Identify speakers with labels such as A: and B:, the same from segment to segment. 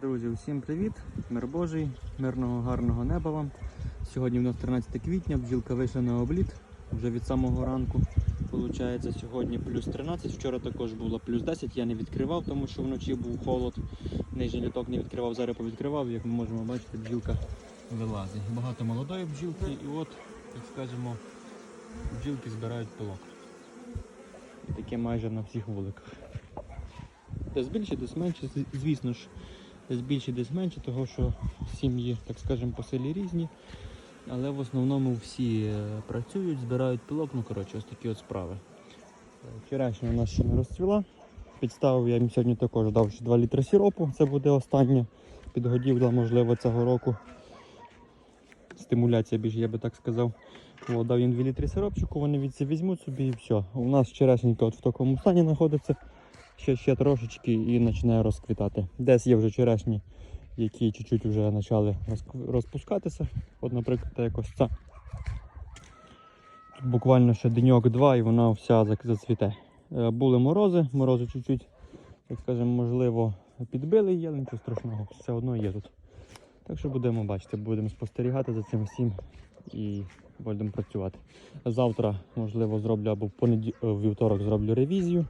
A: Друзі, усім привіт! Мир Божий, мирного гарного неба вам. Сьогодні в нас 13 квітня, бджілка вийшла на обліт вже від самого ранку. Получається сьогодні плюс 13, вчора також було плюс 10, я не відкривав, тому що вночі був холод. Нижній літок не відкривав, зараз повідкривав, як ми можемо бачити, бджілка вилазить. Багато молодої бджілки і от, так скажемо, бджілки збирають пилок. І таке майже на всіх вуликах. Десь більше, десь менше, звісно ж, десь більше, десь менше, того що сім'ї, так скажемо, по селі різні. Але в основному всі е, працюють, збирають пилок, ну коротше, ось такі от справи. Е, Вчорашня у нас ще не розцвіла. Підставив я їм сьогодні також дав ще 2 літри сиропу. Це буде остання підгодівля, можливо, цього року. Стимуляція більше, я би так сказав. От, дав їм 2 літри сиропчику, вони від це візьмуть собі і все. У нас вчорашенька от в такому стані знаходиться ще, ще трошечки і починає розквітати. Десь є вже черешні, які чуть-чуть вже почали розпускатися. От, наприклад, якось ця. Тут буквально ще деньок-два і вона вся зацвіте. Е, Були морози, морози чуть-чуть, так скажемо, можливо, підбили але нічого страшного, все одно є тут. Так що будемо бачити, будемо спостерігати за цим всім і будемо працювати. Завтра, можливо, зроблю або в понеді... е, вівторок зроблю ревізію.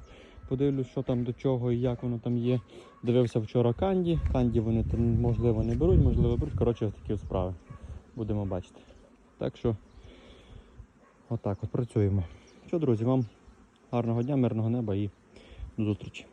A: Подивлюсь, що там до чого і як воно там є. Дивився вчора канді. Канді вони там можливо не беруть, можливо беруть. Коротше, такі справи. Будемо бачити. Так що, отак от працюємо. Що, друзі, вам гарного дня, мирного неба і до зустрічі.